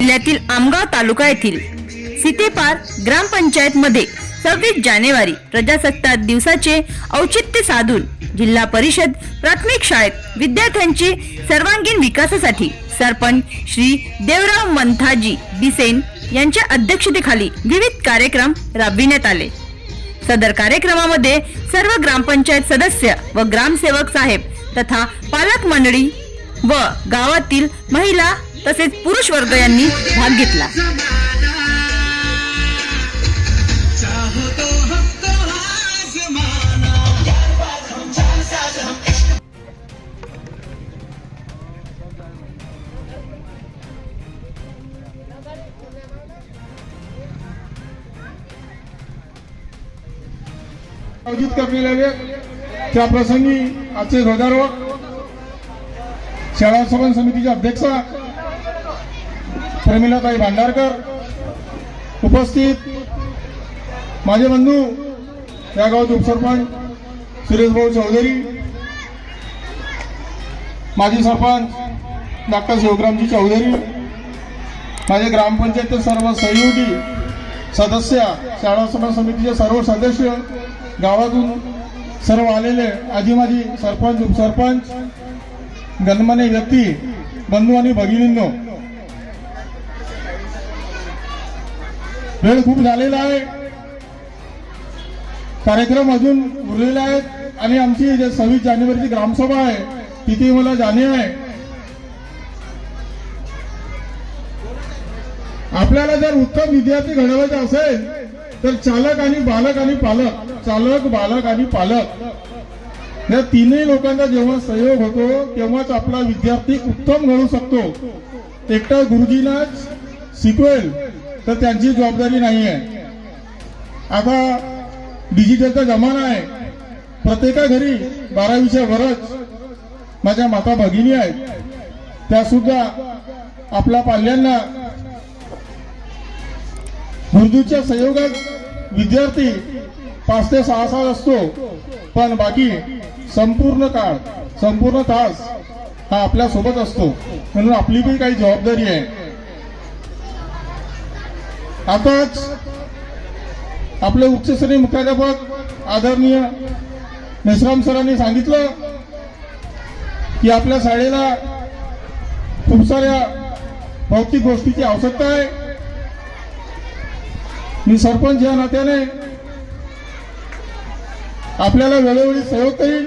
जिल्ह्यातील आमगाव तालुका येथील सीतेपार ग्रामपंचायत मध्ये सव्वीस जानेवारी प्रजासत्ताक दिवसाचे औचित्य साधून जिल्हा परिषद प्राथमिक शाळेत विद्यार्थ्यांची सर्वांगीण विकासासाठी सरपंच श्री देवराव मंथाजी बिसेन यांच्या अध्यक्षतेखाली विविध कार्यक्रम राबविण्यात आले. सदर कार्यक्रमामध्ये सर्व ग्रामपंचायत सदस्य व ग्रामसेवक साहेब तथा पालक मंडळी व गावातील महिला तसेच पुरुष वर्ग यांनी भाग घेतला. आयोजित करण्यात त्या प्रसंगी आजचे ध्वजारोहण शाळा सभा समितीच्या अध्यक्षा प्रमिलाताई भांडारकर उपस्थित. माझे बंधू या गावचे उपसरपंच सुरेशभाऊ चौधरी माजी सरपंच डॉक्टर शिवग्रामजी चौधरी माझे ग्रामपंचायतचे सर्व सहयोगी सदस्य शाळा सभा समितीचे सर्व सदस्य गावातून सर्व आलेले आजी माझी सरपंच उपसरपंच गणमान्य व्यक्ती बंधू आणि भगिनींनो वेळ खूप झालेला आहे. कार्यक्रम अजून उरलेले आहेत. आणि आमची जे सव्वीस जानेवारीची ग्रामसभा आहे तिथे मला जाणे आहे. आपल्याला जर उत्तम विद्यार्थी घडवायचे असेल तर चालक आणि बालक आणि पालक चालक बालक आणि पालक. या तीनही लोकांचा जेव्हा सहयोग होतो तेव्हाच आपला विद्यार्थी उत्तम घडू शकतो. एकटा गुरुजीनाच शिकवेल. तर त्यांची जबाबदारी नाही आहे आता डिजिटलचा जमाना आहे. प्रत्येका घरी बारावीच्या वरच माझ्या माता भगिनी आहेत. त्या सुद्धा आपल्या पाल्यांना उर्दूच्या संयोगात विद्यार्थी पाच ते सहा साल असतो. पण बाकी संपूर्ण काळ संपूर्ण तास हा आपल्यासोबत असतो. म्हणून आपली पण काही जबाबदारी आहे. आताच आपले उच्चस्तरीय मुख्याध्यापक आदरणीय मेश्राम सरांनी सांगितलं की आपल्या शाळेला खूप साऱ्या भौतिक गोष्टीची आवश्यकता आहे. मी सरपंच या नात्याने आपल्याला वेळोवेळी सहयोग करील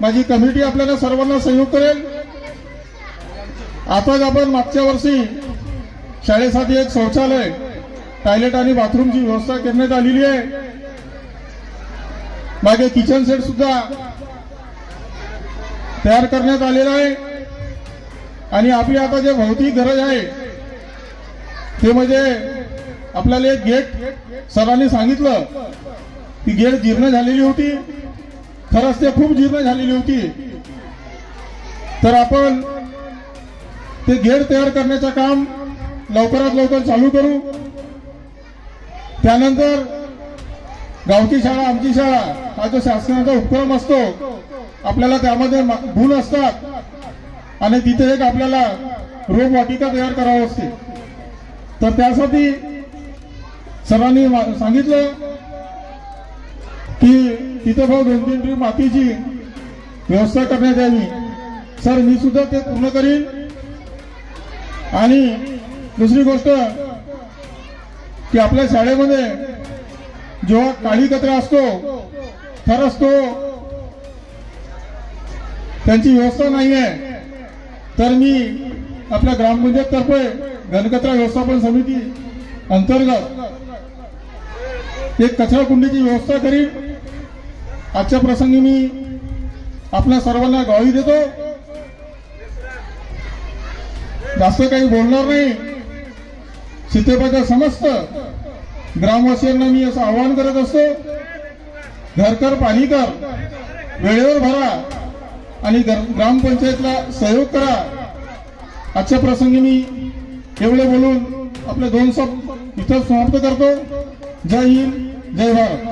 माझी कमिटी आपल्याला सर्वांना सहयोग करेल. आताच आपण मागच्या वर्षी शाळेसाठी एक शौचालय टॉयलेट आणि बाथरूमची व्यवस्था करण्यात आलेली आहे. मागे किचन सेट सुद्धा तयार करण्यात आलेला आहे. आणि आपली आता जे भौतिक गरज आहे ते म्हणजे आपल्याला एक गेट सरांनी सांगितलं की गेट जीर्ण झालेली होती. खरंच ते खूप जीर्ण झालेली होती. तर आपण ते गेट तयार करण्याचं काम लवकरात लवकर चालू करू. त्यानंतर गावची शाळा आमची शाळा हा जो शासनाचा उपक्रम असतो आपल्याला त्यामध्ये भूल गुण असतात. आणि तिथे एक आपल्याला रोपवाटिका तयार करावी असते. तर त्यासाठी सरांनी सांगितलं की तिथे भाऊ दोन तीन ट्रीप मातीची व्यवस्था करण्यात यावी. सर मी सुद्धा ते पूर्ण करीन. आणि दुसरी गोष्ट की आपल्या शाळेमध्ये जेव्हा काळी कचरा असतो खरंच असतो त्यांची व्यवस्था नाही आहे तर मी आपल्या ग्रामपंचायत तर्फे घनकचरा व्यवस्थापन समिती अंतर्गत एक कचरा कुंडीची व्यवस्था करीन. आजच्या प्रसंगी मी आपल्या सर्वांना गावी देतो. जास्त काही बोलणार नाही. सीतेपाच्या समस्त ग्रामवासियांना मी असं आवाहन करत असतो. घरकर पाणी कर वेळेवर भरा आणि ग्रामपंचायतला सहयोग करा. आजच्या प्रसंगी मी एवढे बोलून आपले दोन सब इथं समाप्त करतो. जय हिंद जय भारत.